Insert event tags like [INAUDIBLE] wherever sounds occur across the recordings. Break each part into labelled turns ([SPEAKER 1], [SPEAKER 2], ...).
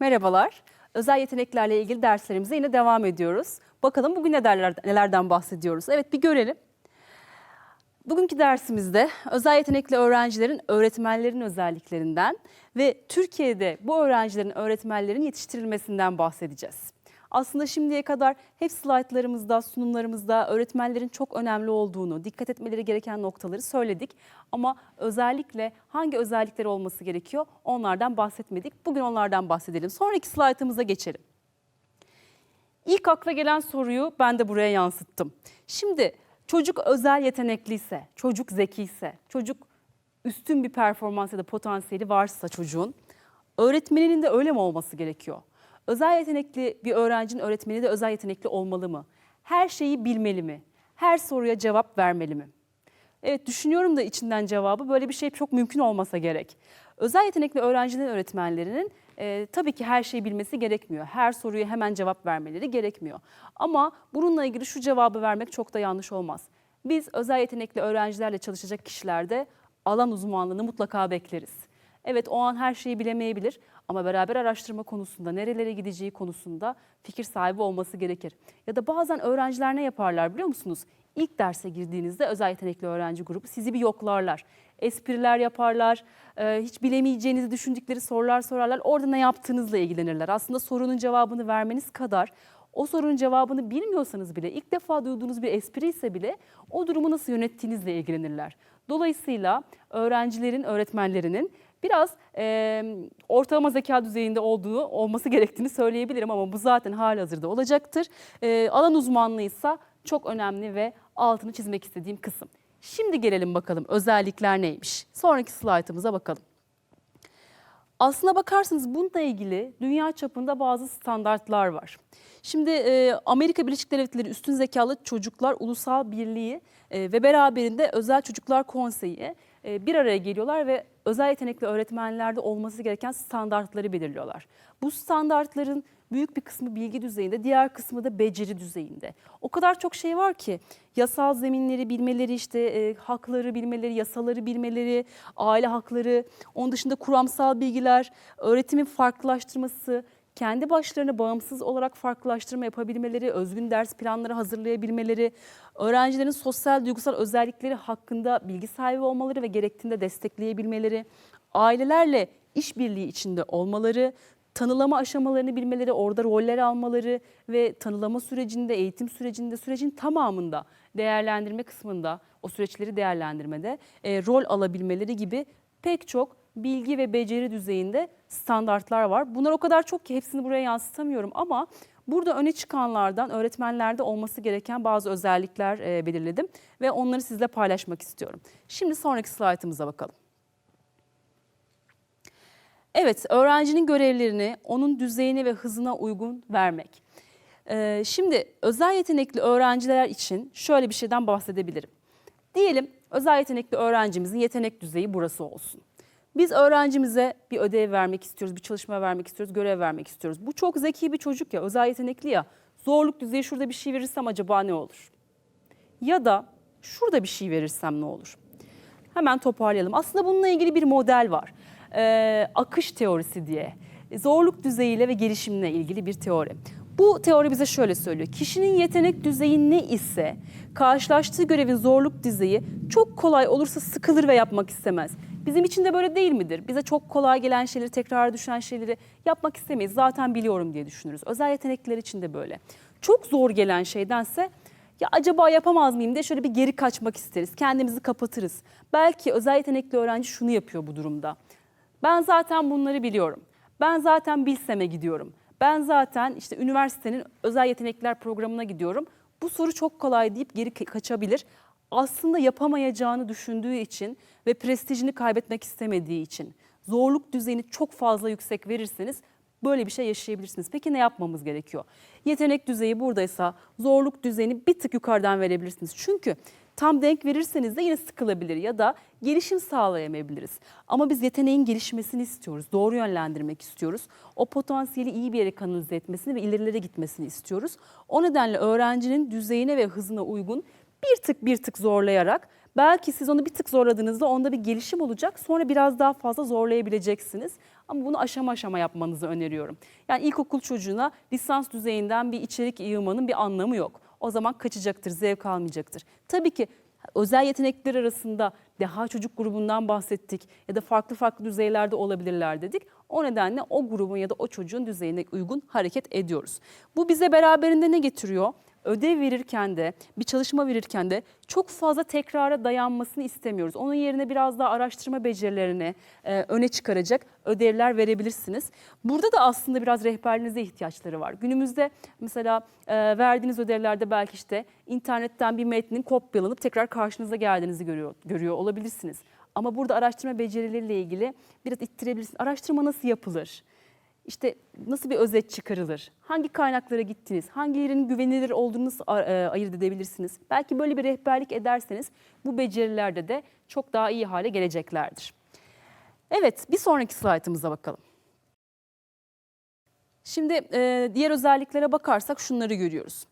[SPEAKER 1] Merhabalar. Özel yeteneklerle ilgili derslerimize yine devam ediyoruz. Bakalım bugün neler, nelerden bahsediyoruz? Evet bir görelim. Bugünkü dersimizde özel yetenekli öğrencilerin öğretmenlerin özelliklerinden ve Türkiye'de bu öğrencilerin öğretmenlerin yetiştirilmesinden bahsedeceğiz. Aslında şimdiye kadar hep slaytlarımızda, sunumlarımızda öğretmenlerin çok önemli olduğunu, dikkat etmeleri gereken noktaları söyledik. Ama özellikle hangi özellikleri olması gerekiyor onlardan bahsetmedik. Bugün onlardan bahsedelim. Sonraki slaytımıza geçelim. İlk akla gelen soruyu ben de buraya yansıttım. Şimdi çocuk özel yetenekliyse, çocuk zekiyse, çocuk üstün bir performans ya da potansiyeli varsa çocuğun öğretmeninin de öyle mi olması gerekiyor? Özel yetenekli bir öğrencinin öğretmeni de özel yetenekli olmalı mı? Her şeyi bilmeli mi? Her soruya cevap vermeli mi? Evet düşünüyorum da içinden cevabı böyle bir şey çok mümkün olmasa gerek. Özel yetenekli öğrencilerin öğretmenlerinin e, tabii ki her şeyi bilmesi gerekmiyor. Her soruya hemen cevap vermeleri gerekmiyor. Ama bununla ilgili şu cevabı vermek çok da yanlış olmaz. Biz özel yetenekli öğrencilerle çalışacak kişilerde alan uzmanlığını mutlaka bekleriz. Evet o an her şeyi bilemeyebilir ama beraber araştırma konusunda, nerelere gideceği konusunda fikir sahibi olması gerekir. Ya da bazen öğrenciler ne yaparlar biliyor musunuz? İlk derse girdiğinizde özel yetenekli öğrenci grubu sizi bir yoklarlar. Espriler yaparlar, e, hiç bilemeyeceğinizi düşündükleri sorular sorarlar. Orada ne yaptığınızla ilgilenirler. Aslında sorunun cevabını vermeniz kadar o sorunun cevabını bilmiyorsanız bile, ilk defa duyduğunuz bir espri ise bile o durumu nasıl yönettiğinizle ilgilenirler. Dolayısıyla öğrencilerin, öğretmenlerinin biraz e, ortalama zeka düzeyinde olduğu olması gerektiğini söyleyebilirim ama bu zaten hali hazırda olacaktır. E, alan uzmanlığı ise çok önemli ve altını çizmek istediğim kısım. Şimdi gelelim bakalım özellikler neymiş. Sonraki slaytımıza bakalım. Aslına bakarsanız bununla ilgili dünya çapında bazı standartlar var. Şimdi e, Amerika Birleşik Devletleri Üstün Zekalı Çocuklar Ulusal Birliği e, ve beraberinde Özel Çocuklar Konseyi e, bir araya geliyorlar ve özel yetenekli öğretmenlerde olması gereken standartları belirliyorlar. Bu standartların büyük bir kısmı bilgi düzeyinde, diğer kısmı da beceri düzeyinde. O kadar çok şey var ki yasal zeminleri bilmeleri, işte e, hakları bilmeleri, yasaları bilmeleri, aile hakları, onun dışında kuramsal bilgiler, öğretimin farklılaştırması, kendi başlarına bağımsız olarak farklılaştırma yapabilmeleri, özgün ders planları hazırlayabilmeleri, öğrencilerin sosyal duygusal özellikleri hakkında bilgi sahibi olmaları ve gerektiğinde destekleyebilmeleri, ailelerle işbirliği içinde olmaları, tanılama aşamalarını bilmeleri, orada roller almaları ve tanılama sürecinde, eğitim sürecinde, sürecin tamamında değerlendirme kısmında, o süreçleri değerlendirmede e, rol alabilmeleri gibi pek çok bilgi ve beceri düzeyinde standartlar var. Bunlar o kadar çok ki hepsini buraya yansıtamıyorum ama burada öne çıkanlardan öğretmenlerde olması gereken bazı özellikler e, belirledim ve onları sizle paylaşmak istiyorum. Şimdi sonraki slaytımıza bakalım. Evet, öğrencinin görevlerini onun düzeyine ve hızına uygun vermek. Ee, şimdi özel yetenekli öğrenciler için şöyle bir şeyden bahsedebilirim. Diyelim özel yetenekli öğrencimizin yetenek düzeyi burası olsun. Biz öğrencimize bir ödev vermek istiyoruz, bir çalışma vermek istiyoruz, görev vermek istiyoruz. Bu çok zeki bir çocuk ya, özel yetenekli ya. Zorluk düzeyi şurada bir şey verirsem acaba ne olur? Ya da şurada bir şey verirsem ne olur? Hemen toparlayalım. Aslında bununla ilgili bir model var. Ee, akış teorisi diye. Zorluk düzeyiyle ve gelişimle ilgili bir teori. Bu teori bize şöyle söylüyor. Kişinin yetenek düzeyi ne ise karşılaştığı görevin zorluk düzeyi çok kolay olursa sıkılır ve yapmak istemez. Bizim için de böyle değil midir? Bize çok kolay gelen şeyleri, tekrar düşen şeyleri yapmak istemeyiz. Zaten biliyorum diye düşünürüz. Özel yetenekliler için de böyle. Çok zor gelen şeydense ya acaba yapamaz mıyım diye şöyle bir geri kaçmak isteriz. Kendimizi kapatırız. Belki özel yetenekli öğrenci şunu yapıyor bu durumda. Ben zaten bunları biliyorum. Ben zaten Bilsem'e gidiyorum. Ben zaten işte üniversitenin özel yetenekler programına gidiyorum. Bu soru çok kolay deyip geri kaçabilir. Aslında yapamayacağını düşündüğü için ve prestijini kaybetmek istemediği için zorluk düzeyini çok fazla yüksek verirseniz böyle bir şey yaşayabilirsiniz. Peki ne yapmamız gerekiyor? Yetenek düzeyi buradaysa zorluk düzeyini bir tık yukarıdan verebilirsiniz. Çünkü tam denk verirseniz de yine sıkılabilir ya da gelişim sağlayamayabiliriz. Ama biz yeteneğin gelişmesini istiyoruz, doğru yönlendirmek istiyoruz. O potansiyeli iyi bir yere kanalize etmesini ve ilerilere gitmesini istiyoruz. O nedenle öğrencinin düzeyine ve hızına uygun bir tık bir tık zorlayarak Belki siz onu bir tık zorladığınızda onda bir gelişim olacak. Sonra biraz daha fazla zorlayabileceksiniz. Ama bunu aşama aşama yapmanızı öneriyorum. Yani ilkokul çocuğuna lisans düzeyinden bir içerik yığmanın bir anlamı yok. O zaman kaçacaktır, zevk almayacaktır. Tabii ki özel yetenekler arasında deha çocuk grubundan bahsettik ya da farklı farklı düzeylerde olabilirler dedik. O nedenle o grubun ya da o çocuğun düzeyine uygun hareket ediyoruz. Bu bize beraberinde ne getiriyor? Ödev verirken de, bir çalışma verirken de çok fazla tekrara dayanmasını istemiyoruz. Onun yerine biraz daha araştırma becerilerini e, öne çıkaracak ödevler verebilirsiniz. Burada da aslında biraz rehberliğinize ihtiyaçları var. Günümüzde mesela e, verdiğiniz ödevlerde belki işte internetten bir metnin kopyalanıp tekrar karşınıza geldiğinizi görüyor, görüyor olabilirsiniz. Ama burada araştırma becerileriyle ilgili biraz ittirebilirsiniz. Araştırma nasıl yapılır? İşte nasıl bir özet çıkarılır? Hangi kaynaklara gittiniz? Hangilerinin güvenilir olduğunu e, ayırt edebilirsiniz? Belki böyle bir rehberlik ederseniz bu becerilerde de çok daha iyi hale geleceklerdir. Evet, bir sonraki slaytımıza bakalım. Şimdi e, diğer özelliklere bakarsak şunları görüyoruz.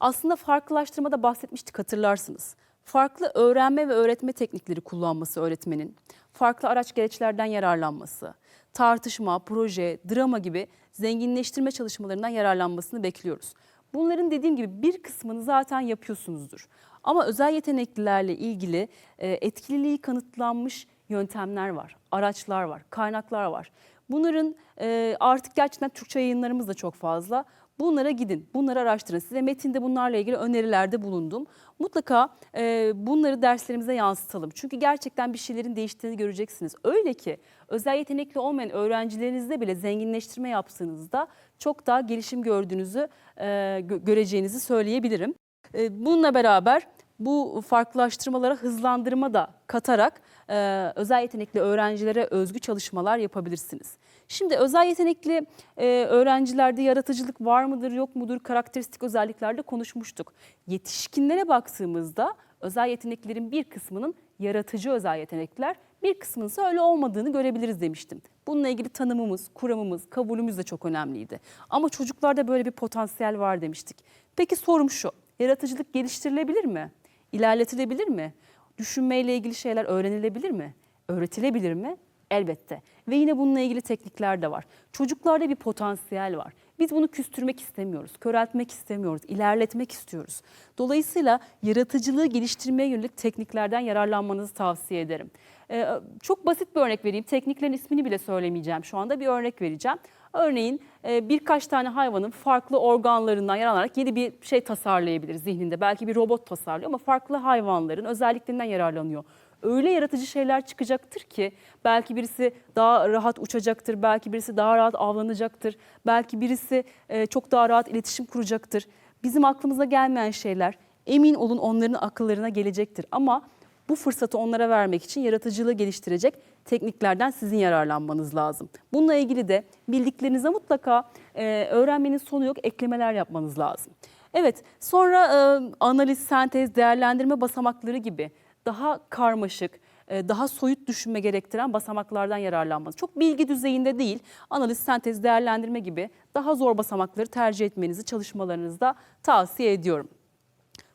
[SPEAKER 1] Aslında farklılaştırmada bahsetmiştik hatırlarsınız. Farklı öğrenme ve öğretme teknikleri kullanması öğretmenin, farklı araç gereçlerden yararlanması, tartışma, proje, drama gibi zenginleştirme çalışmalarından yararlanmasını bekliyoruz. Bunların dediğim gibi bir kısmını zaten yapıyorsunuzdur. Ama özel yeteneklilerle ilgili e, etkililiği kanıtlanmış yöntemler var, araçlar var, kaynaklar var. Bunların e, artık gerçekten Türkçe yayınlarımız da çok fazla. Bunlara gidin, bunları araştırın. Size metinde bunlarla ilgili önerilerde bulundum. Mutlaka e, bunları derslerimize yansıtalım. Çünkü gerçekten bir şeylerin değiştiğini göreceksiniz. Öyle ki özel yetenekli olmayan öğrencilerinizde bile zenginleştirme yaptığınızda çok daha gelişim gördüğünüzü e, gö- göreceğinizi söyleyebilirim. E, bununla beraber bu farklılaştırmalara hızlandırma da katarak e, özel yetenekli öğrencilere özgü çalışmalar yapabilirsiniz. Şimdi özel yetenekli e, öğrencilerde yaratıcılık var mıdır yok mudur karakteristik özelliklerde konuşmuştuk. Yetişkinlere baktığımızda özel yeteneklerin bir kısmının yaratıcı özel yetenekler bir kısmının ise öyle olmadığını görebiliriz demiştim. Bununla ilgili tanımımız, kuramımız, kabulümüz de çok önemliydi. Ama çocuklarda böyle bir potansiyel var demiştik. Peki sorum şu, yaratıcılık geliştirilebilir mi? İlerletilebilir mi? Düşünmeyle ilgili şeyler öğrenilebilir mi? Öğretilebilir mi? Elbette. Ve yine bununla ilgili teknikler de var. Çocuklarda bir potansiyel var. Biz bunu küstürmek istemiyoruz, köreltmek istemiyoruz, ilerletmek istiyoruz. Dolayısıyla yaratıcılığı geliştirmeye yönelik tekniklerden yararlanmanızı tavsiye ederim. Ee, çok basit bir örnek vereyim. Tekniklerin ismini bile söylemeyeceğim şu anda. Bir örnek vereceğim. Örneğin e, birkaç tane hayvanın farklı organlarından yararlanarak yeni bir şey tasarlayabilir zihninde. Belki bir robot tasarlıyor ama farklı hayvanların özelliklerinden yararlanıyor. Öyle yaratıcı şeyler çıkacaktır ki belki birisi daha rahat uçacaktır, belki birisi daha rahat avlanacaktır, belki birisi e, çok daha rahat iletişim kuracaktır. Bizim aklımıza gelmeyen şeyler emin olun onların akıllarına gelecektir. Ama bu fırsatı onlara vermek için yaratıcılığı geliştirecek tekniklerden sizin yararlanmanız lazım. Bununla ilgili de bildiklerinize mutlaka e, öğrenmenin sonu yok eklemeler yapmanız lazım. Evet sonra e, analiz, sentez, değerlendirme basamakları gibi daha karmaşık, e, daha soyut düşünme gerektiren basamaklardan yararlanmanız. Çok bilgi düzeyinde değil, analiz, sentez, değerlendirme gibi daha zor basamakları tercih etmenizi çalışmalarınızda tavsiye ediyorum.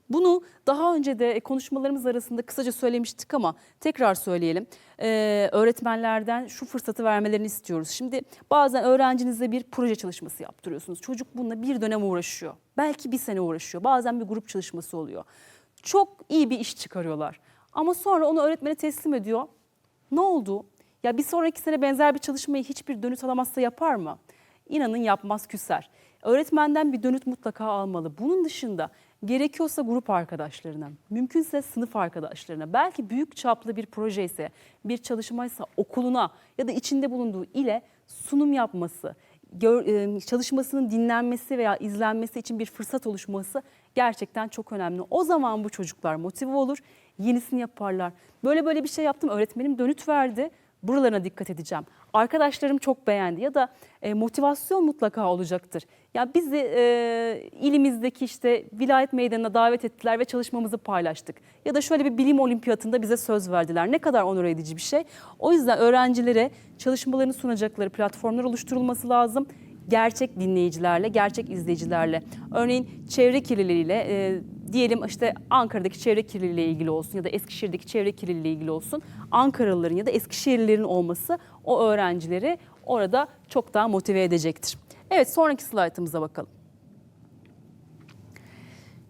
[SPEAKER 1] Bunu daha önce de konuşmalarımız arasında kısaca söylemiştik ama tekrar söyleyelim. Ee, öğretmenlerden şu fırsatı vermelerini istiyoruz. Şimdi bazen öğrencinize bir proje çalışması yaptırıyorsunuz. Çocuk bununla bir dönem uğraşıyor. Belki bir sene uğraşıyor. Bazen bir grup çalışması oluyor. Çok iyi bir iş çıkarıyorlar. Ama sonra onu öğretmene teslim ediyor. Ne oldu? Ya bir sonraki sene benzer bir çalışmayı hiçbir dönüt alamazsa yapar mı? İnanın yapmaz küser. Öğretmenden bir dönüt mutlaka almalı. Bunun dışında gerekiyorsa grup arkadaşlarına, mümkünse sınıf arkadaşlarına, belki büyük çaplı bir proje ise, bir çalışmaysa okuluna ya da içinde bulunduğu ile sunum yapması, e, çalışmasının dinlenmesi veya izlenmesi için bir fırsat oluşması gerçekten çok önemli. O zaman bu çocuklar motive olur, yenisini yaparlar. Böyle böyle bir şey yaptım, öğretmenim dönüt verdi. Buralarına dikkat edeceğim. Arkadaşlarım çok beğendi ya da e, motivasyon mutlaka olacaktır. Ya bizi e, ilimizdeki işte vilayet meydanına davet ettiler ve çalışmamızı paylaştık. Ya da şöyle bir bilim olimpiyatında bize söz verdiler. Ne kadar onur edici bir şey. O yüzden öğrencilere çalışmalarını sunacakları platformlar oluşturulması lazım gerçek dinleyicilerle, gerçek izleyicilerle. Örneğin çevre kirliliğiyle, e, diyelim işte Ankara'daki çevre kirliliği ile ilgili olsun ya da Eskişehir'deki çevre kirliliği ile ilgili olsun. Ankaralıların ya da Eskişehirlilerin olması o öğrencileri orada çok daha motive edecektir. Evet sonraki slaytımıza bakalım.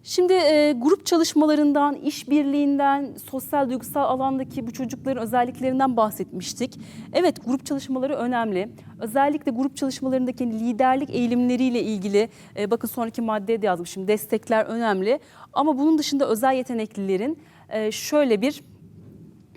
[SPEAKER 1] Şimdi e, grup çalışmalarından, işbirliğinden, sosyal duygusal alandaki bu çocukların özelliklerinden bahsetmiştik. Evet grup çalışmaları önemli. Özellikle grup çalışmalarındaki liderlik eğilimleriyle ilgili e, bakın sonraki maddeye de yazmışım. Destekler önemli. Ama bunun dışında özel yeteneklilerin e, şöyle bir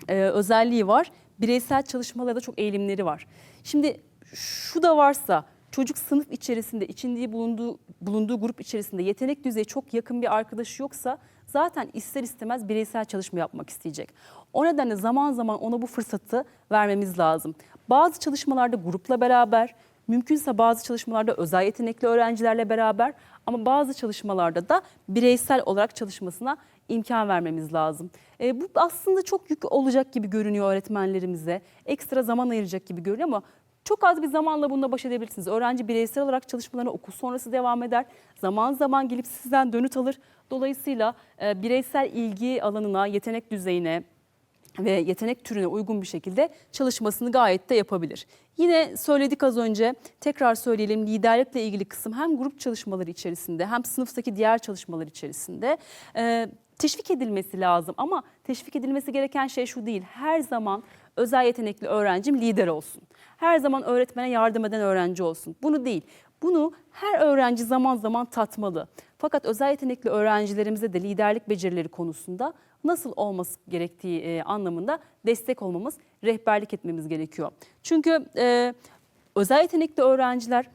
[SPEAKER 1] e, özelliği var. Bireysel çalışmalarda çok eğilimleri var. Şimdi şu da varsa çocuk sınıf içerisinde içindiği bulunduğu bulunduğu grup içerisinde yetenek düzeyi çok yakın bir arkadaşı yoksa zaten ister istemez bireysel çalışma yapmak isteyecek. O nedenle zaman zaman ona bu fırsatı vermemiz lazım. Bazı çalışmalarda grupla beraber, mümkünse bazı çalışmalarda özel yetenekli öğrencilerle beraber ama bazı çalışmalarda da bireysel olarak çalışmasına imkan vermemiz lazım. E, bu aslında çok yük olacak gibi görünüyor öğretmenlerimize. Ekstra zaman ayıracak gibi görünüyor ama çok az bir zamanla bununla baş edebilirsiniz. Öğrenci bireysel olarak çalışmalarına okul sonrası devam eder. Zaman zaman gelip sizden dönüt alır. Dolayısıyla e, bireysel ilgi alanına, yetenek düzeyine ve yetenek türüne uygun bir şekilde çalışmasını gayet de yapabilir. Yine söyledik az önce tekrar söyleyelim liderlikle ilgili kısım hem grup çalışmaları içerisinde hem sınıftaki diğer çalışmalar içerisinde e, teşvik edilmesi lazım. Ama teşvik edilmesi gereken şey şu değil. Her zaman özel yetenekli öğrencim lider olsun. Her zaman öğretmene yardım eden öğrenci olsun. Bunu değil. Bunu her öğrenci zaman zaman tatmalı. Fakat özel yetenekli öğrencilerimize de liderlik becerileri konusunda nasıl olması gerektiği e, anlamında destek olmamız, rehberlik etmemiz gerekiyor. Çünkü e, özel yetenekli öğrenciler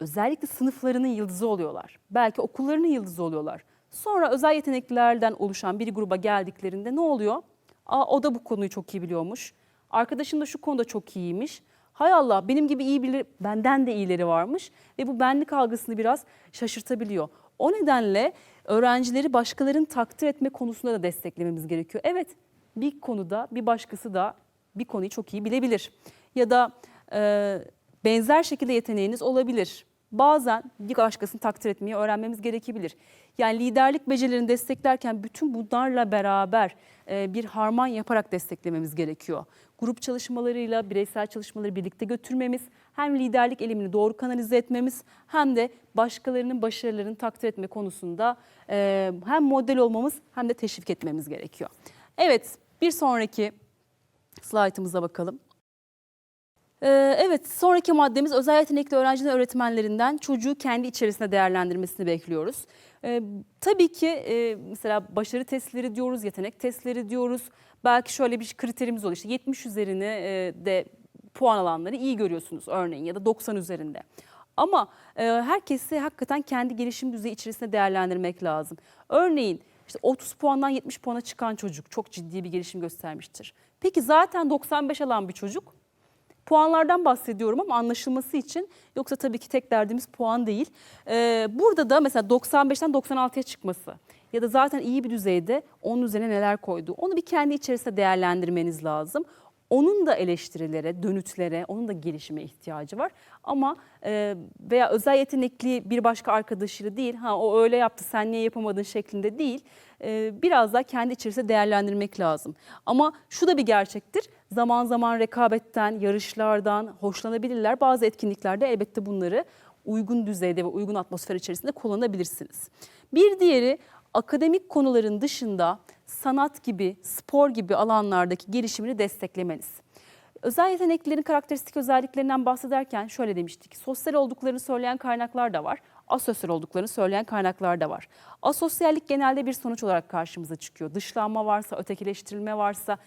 [SPEAKER 1] özellikle sınıflarının yıldızı oluyorlar. Belki okullarının yıldızı oluyorlar. Sonra özel yeteneklilerden oluşan bir gruba geldiklerinde ne oluyor? Aa, o da bu konuyu çok iyi biliyormuş. Arkadaşım da şu konuda çok iyiymiş. Hay Allah benim gibi iyi biri, benden de iyileri varmış ve bu benlik algısını biraz şaşırtabiliyor. O nedenle öğrencileri başkalarının takdir etme konusunda da desteklememiz gerekiyor. Evet bir konuda bir başkası da bir konuyu çok iyi bilebilir. Ya da e, benzer şekilde yeteneğiniz olabilir. Bazen bir başkasını takdir etmeyi öğrenmemiz gerekebilir. Yani liderlik becerilerini desteklerken bütün bunlarla beraber e, bir harman yaparak desteklememiz gerekiyor. Grup çalışmalarıyla bireysel çalışmaları birlikte götürmemiz, hem liderlik elimini doğru kanalize etmemiz hem de başkalarının başarılarını takdir etme konusunda e, hem model olmamız hem de teşvik etmemiz gerekiyor. Evet bir sonraki slaytımıza bakalım. Ee, Evet, sonraki maddemiz özel yetenekli öğrencilerin öğretmenlerinden çocuğu kendi içerisinde değerlendirmesini bekliyoruz. Ee, tabii ki e, mesela başarı testleri diyoruz, yetenek testleri diyoruz. Belki şöyle bir kriterimiz oluyor. İşte 70 üzerine e, de puan alanları iyi görüyorsunuz örneğin ya da 90 üzerinde. Ama e, herkesi hakikaten kendi gelişim düzeyi içerisinde değerlendirmek lazım. Örneğin işte 30 puandan 70 puana çıkan çocuk çok ciddi bir gelişim göstermiştir. Peki zaten 95 alan bir çocuk puanlardan bahsediyorum ama anlaşılması için yoksa tabii ki tek derdimiz puan değil. Ee, burada da mesela 95'ten 96'ya çıkması ya da zaten iyi bir düzeyde onun üzerine neler koydu onu bir kendi içerisinde değerlendirmeniz lazım. Onun da eleştirilere, dönütlere, onun da gelişime ihtiyacı var. Ama e, veya özel yetenekli bir başka arkadaşıyla değil, ha o öyle yaptı sen niye yapamadın şeklinde değil. E, biraz daha kendi içerisinde değerlendirmek lazım. Ama şu da bir gerçektir. Zaman zaman rekabetten, yarışlardan hoşlanabilirler. Bazı etkinliklerde elbette bunları uygun düzeyde ve uygun atmosfer içerisinde kullanabilirsiniz. Bir diğeri akademik konuların dışında sanat gibi, spor gibi alanlardaki gelişimini desteklemeniz. Özel yeteneklilerin karakteristik özelliklerinden bahsederken şöyle demiştik. Sosyal olduklarını söyleyen kaynaklar da var. Asosyal olduklarını söyleyen kaynaklar da var. Asosyallik genelde bir sonuç olarak karşımıza çıkıyor. Dışlanma varsa, ötekileştirilme varsa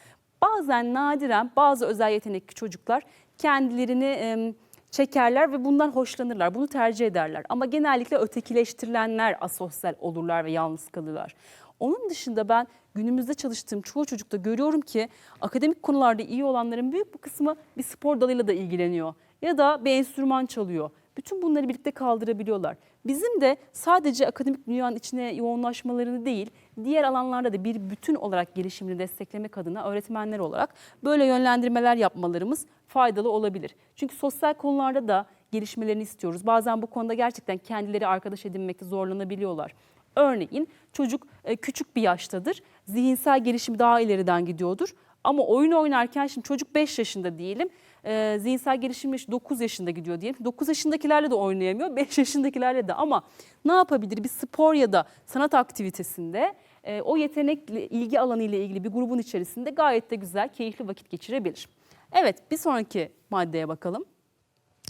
[SPEAKER 1] bazen nadiren bazı özel yetenekli çocuklar kendilerini e, çekerler ve bundan hoşlanırlar. Bunu tercih ederler. Ama genellikle ötekileştirilenler asosyal olurlar ve yalnız kalırlar. Onun dışında ben günümüzde çalıştığım çoğu çocukta görüyorum ki akademik konularda iyi olanların büyük bir kısmı bir spor dalıyla da ilgileniyor ya da bir enstrüman çalıyor. Bütün bunları birlikte kaldırabiliyorlar. Bizim de sadece akademik dünyanın içine yoğunlaşmalarını değil, diğer alanlarda da bir bütün olarak gelişimini desteklemek adına öğretmenler olarak böyle yönlendirmeler yapmalarımız faydalı olabilir. Çünkü sosyal konularda da gelişmelerini istiyoruz. Bazen bu konuda gerçekten kendileri arkadaş edinmekte zorlanabiliyorlar. Örneğin çocuk e, küçük bir yaştadır. Zihinsel gelişimi daha ileriden gidiyordur. Ama oyun oynarken şimdi çocuk 5 yaşında diyelim. E, zihinsel gelişimi 9 yaşında gidiyor diyelim. 9 yaşındakilerle de oynayamıyor, [LAUGHS] 5 yaşındakilerle de ama ne yapabilir? Bir spor ya da sanat aktivitesinde e, o yetenekli ilgi alanı ile ilgili bir grubun içerisinde gayet de güzel, keyifli vakit geçirebilir. Evet, bir sonraki maddeye bakalım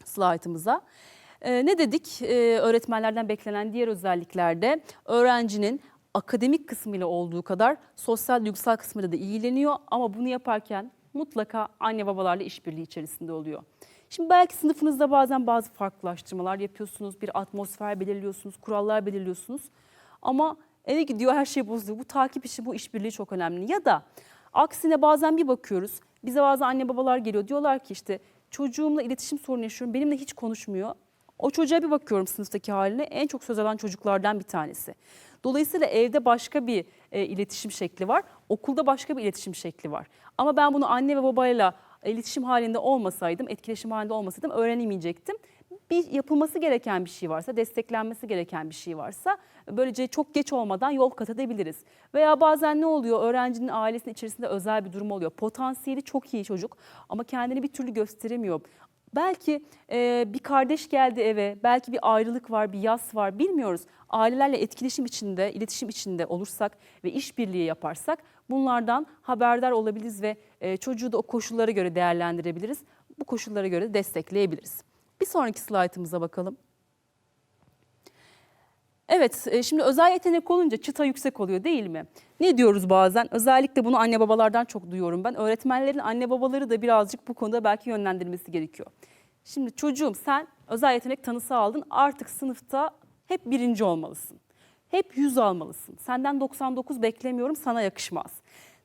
[SPEAKER 1] slaytımıza. Ee, ne dedik? Ee, öğretmenlerden beklenen diğer özelliklerde öğrencinin akademik kısmıyla olduğu kadar sosyal duygusal kısmıyla da ilgileniyor ama bunu yaparken mutlaka anne babalarla işbirliği içerisinde oluyor. Şimdi belki sınıfınızda bazen bazı farklılaştırmalar yapıyorsunuz, bir atmosfer belirliyorsunuz, kurallar belirliyorsunuz. Ama eve gidiyor her şey bozuluyor. Bu takip işi, bu işbirliği çok önemli. Ya da aksine bazen bir bakıyoruz, bize bazı anne babalar geliyor diyorlar ki işte çocuğumla iletişim sorunu yaşıyorum, benimle hiç konuşmuyor. O çocuğa bir bakıyorum sınıftaki haline en çok söz alan çocuklardan bir tanesi. Dolayısıyla evde başka bir e, iletişim şekli var, okulda başka bir iletişim şekli var. Ama ben bunu anne ve babayla iletişim halinde olmasaydım, etkileşim halinde olmasaydım öğrenemeyecektim. Bir yapılması gereken bir şey varsa, desteklenmesi gereken bir şey varsa böylece çok geç olmadan yol kat edebiliriz. Veya bazen ne oluyor? Öğrencinin ailesinin içerisinde özel bir durum oluyor. Potansiyeli çok iyi çocuk ama kendini bir türlü gösteremiyor. Belki e, bir kardeş geldi eve, belki bir ayrılık var, bir yas var bilmiyoruz. Ailelerle etkileşim içinde, iletişim içinde olursak ve işbirliği yaparsak bunlardan haberdar olabiliriz ve e, çocuğu da o koşullara göre değerlendirebiliriz. Bu koşullara göre de destekleyebiliriz. Bir sonraki slaytımıza bakalım. Evet, e, şimdi özel yetenek olunca çıta yüksek oluyor değil mi? Ne diyoruz bazen? Özellikle bunu anne babalardan çok duyuyorum ben. Öğretmenlerin anne babaları da birazcık bu konuda belki yönlendirmesi gerekiyor. Şimdi çocuğum sen özel yetenek tanısı aldın. Artık sınıfta hep birinci olmalısın. Hep 100 almalısın. Senden 99 beklemiyorum sana yakışmaz.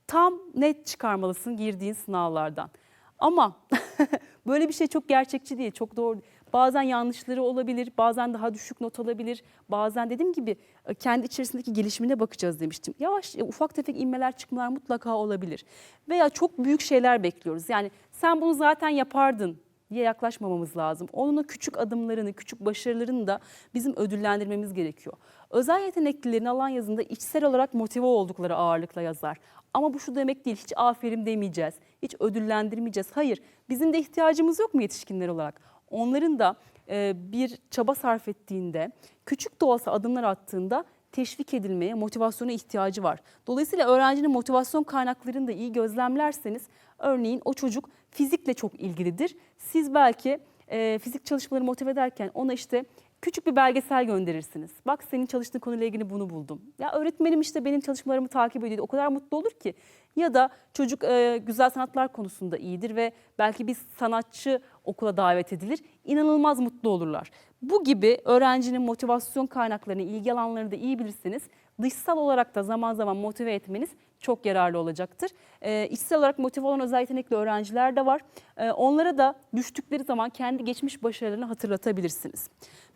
[SPEAKER 1] Tam net çıkarmalısın girdiğin sınavlardan. Ama [LAUGHS] böyle bir şey çok gerçekçi değil, çok doğru. Bazen yanlışları olabilir, bazen daha düşük not alabilir. Bazen dediğim gibi e, kendi içerisindeki gelişimine bakacağız demiştim. Yavaş e, ufak tefek inmeler çıkmalar mutlaka olabilir. Veya çok büyük şeyler bekliyoruz. Yani sen bunu zaten yapardın diye yaklaşmamamız lazım. Onun küçük adımlarını, küçük başarılarını da bizim ödüllendirmemiz gerekiyor. Özel yeteneklilerin alan yazında içsel olarak motive oldukları ağırlıkla yazar. Ama bu şu demek değil, hiç aferin demeyeceğiz, hiç ödüllendirmeyeceğiz. Hayır, bizim de ihtiyacımız yok mu yetişkinler olarak? Onların da e, bir çaba sarf ettiğinde, küçük de olsa adımlar attığında teşvik edilmeye, motivasyona ihtiyacı var. Dolayısıyla öğrencinin motivasyon kaynaklarını da iyi gözlemlerseniz, örneğin o çocuk fizikle çok ilgilidir. Siz belki e, fizik çalışmaları motive ederken ona işte küçük bir belgesel gönderirsiniz. Bak senin çalıştığın konuyla ilgili bunu buldum. Ya öğretmenim işte benim çalışmalarımı takip ediyor. O kadar mutlu olur ki. Ya da çocuk e, güzel sanatlar konusunda iyidir ve belki bir sanatçı okula davet edilir. İnanılmaz mutlu olurlar. Bu gibi öğrencinin motivasyon kaynaklarını, ilgi alanlarını da iyi bilirseniz dışsal olarak da zaman zaman motive etmeniz çok yararlı olacaktır. E, içsel olarak motive olan özel yetenekli öğrenciler de var. E, onlara da düştükleri zaman kendi geçmiş başarılarını hatırlatabilirsiniz.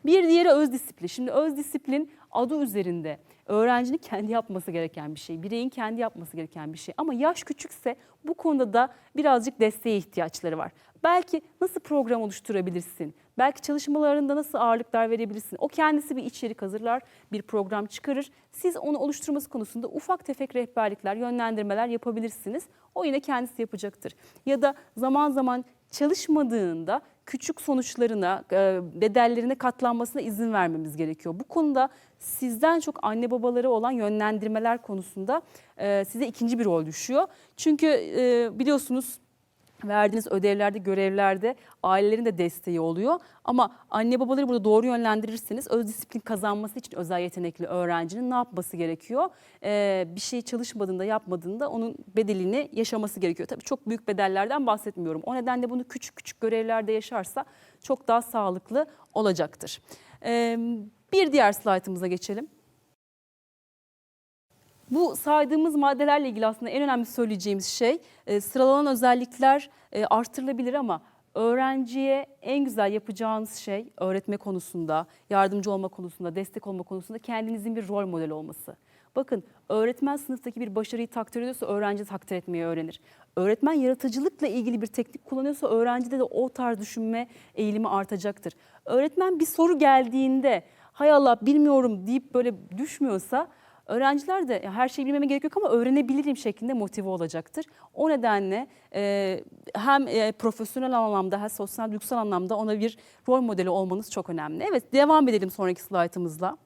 [SPEAKER 1] Bir diğeri öz disiplin. Şimdi öz disiplin adı üzerinde öğrencinin kendi yapması gereken bir şey. Bireyin kendi yapması gereken bir şey. Ama yaş küçükse bu konuda da birazcık desteğe ihtiyaçları var. Belki nasıl program oluşturabilirsin? Belki çalışmalarında nasıl ağırlıklar verebilirsin? O kendisi bir içerik hazırlar, bir program çıkarır. Siz onu oluşturması konusunda ufak tefek rehberlikler, yönlendirmeler yapabilirsiniz. O yine kendisi yapacaktır. Ya da zaman zaman çalışmadığında küçük sonuçlarına, e, bedellerine katlanmasına izin vermemiz gerekiyor. Bu konuda sizden çok anne babaları olan yönlendirmeler konusunda e, size ikinci bir rol düşüyor. Çünkü e, biliyorsunuz verdiğiniz ödevlerde, görevlerde ailelerin de desteği oluyor. Ama anne babaları burada doğru yönlendirirseniz öz disiplin kazanması için özel yetenekli öğrencinin ne yapması gerekiyor? Ee, bir şey çalışmadığında, yapmadığında onun bedelini yaşaması gerekiyor. Tabii çok büyük bedellerden bahsetmiyorum. O nedenle bunu küçük küçük görevlerde yaşarsa çok daha sağlıklı olacaktır. Ee, bir diğer slaytımıza geçelim. Bu saydığımız maddelerle ilgili aslında en önemli söyleyeceğimiz şey e, sıralanan özellikler e, artırılabilir ama öğrenciye en güzel yapacağınız şey öğretme konusunda, yardımcı olma konusunda, destek olma konusunda kendinizin bir rol model olması. Bakın öğretmen sınıftaki bir başarıyı takdir ediyorsa öğrenci takdir etmeyi öğrenir. Öğretmen yaratıcılıkla ilgili bir teknik kullanıyorsa öğrencide de o tarz düşünme eğilimi artacaktır. Öğretmen bir soru geldiğinde hay Allah bilmiyorum deyip böyle düşmüyorsa öğrenciler de "Ya her şeyi bilmeme gerek yok ama öğrenebilirim şeklinde motive olacaktır. O nedenle e, hem e, profesyonel anlamda hem sosyal duygusal anlamda ona bir rol modeli olmanız çok önemli. Evet devam edelim sonraki slaytımızla.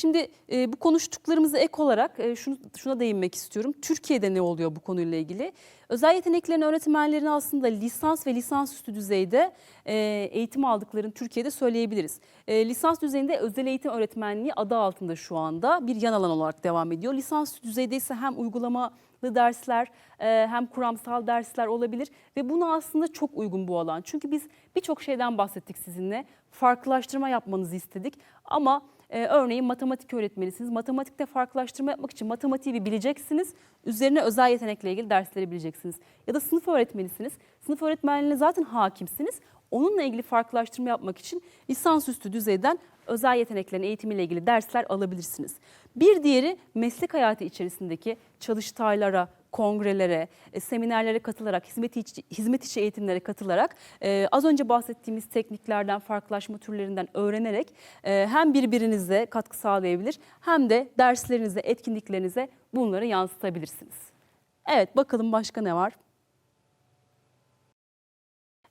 [SPEAKER 1] Şimdi e, bu konuştuklarımıza ek olarak e, şunu, şuna değinmek istiyorum. Türkiye'de ne oluyor bu konuyla ilgili? Özel yeteneklerin öğretmenlerin aslında lisans ve lisansüstü düzeyde e, eğitim aldıklarını Türkiye'de söyleyebiliriz. E, lisans düzeyinde özel eğitim öğretmenliği adı altında şu anda bir yan alan olarak devam ediyor. Lisans düzeyde ise hem uygulamalı dersler e, hem kuramsal dersler olabilir ve buna aslında çok uygun bu alan. Çünkü biz birçok şeyden bahsettik sizinle. Farklılaştırma yapmanızı istedik ama ee, örneğin matematik öğretmenisiniz. Matematikte farklılaştırma yapmak için matematiği bir bileceksiniz. Üzerine özel yetenekle ilgili dersleri bileceksiniz. Ya da sınıf öğretmenisiniz. Sınıf öğretmenliğine zaten hakimsiniz. Onunla ilgili farklılaştırma yapmak için lisansüstü düzeyden özel yeteneklerin eğitimiyle ilgili dersler alabilirsiniz. Bir diğeri meslek hayatı içerisindeki çalıştaylara, kongrelere, e, seminerlere katılarak, hizmet içi, hizmet içi eğitimlere katılarak e, az önce bahsettiğimiz tekniklerden, farklılaşma türlerinden öğrenerek e, hem birbirinize katkı sağlayabilir hem de derslerinize, etkinliklerinize bunları yansıtabilirsiniz. Evet bakalım başka ne var?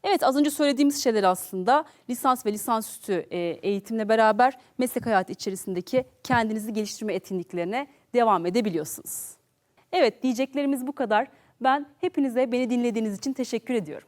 [SPEAKER 1] Evet az önce söylediğimiz şeyler aslında lisans ve lisansüstü eğitimle beraber meslek hayatı içerisindeki kendinizi geliştirme etkinliklerine devam edebiliyorsunuz. Evet diyeceklerimiz bu kadar. Ben hepinize beni dinlediğiniz için teşekkür ediyorum.